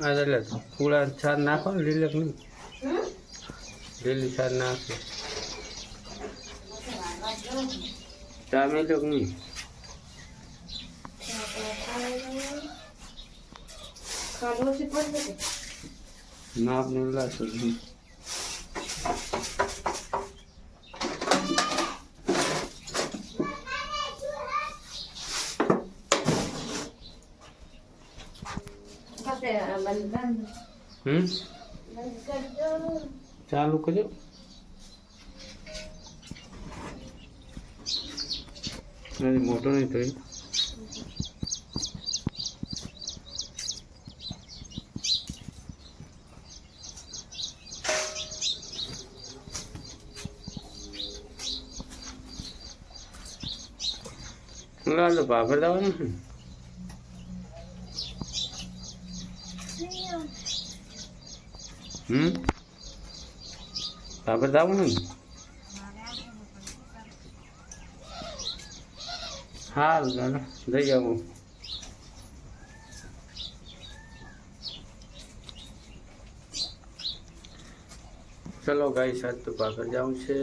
એટલે પૂળા છાર નાખો ને લીલક નહીં? લીલી છાર નાખો કે નહીં? નાપ ને લાસો હમ? ચાલુ કરજો. નથી મોટો નહીં થઈ લાલ ભાભર દાવાનું હમ? જાવું નહીં? ને સારું ચાલો જઈ આવું. ચલો ગાઈ સાત તો ભાગર જવું છે.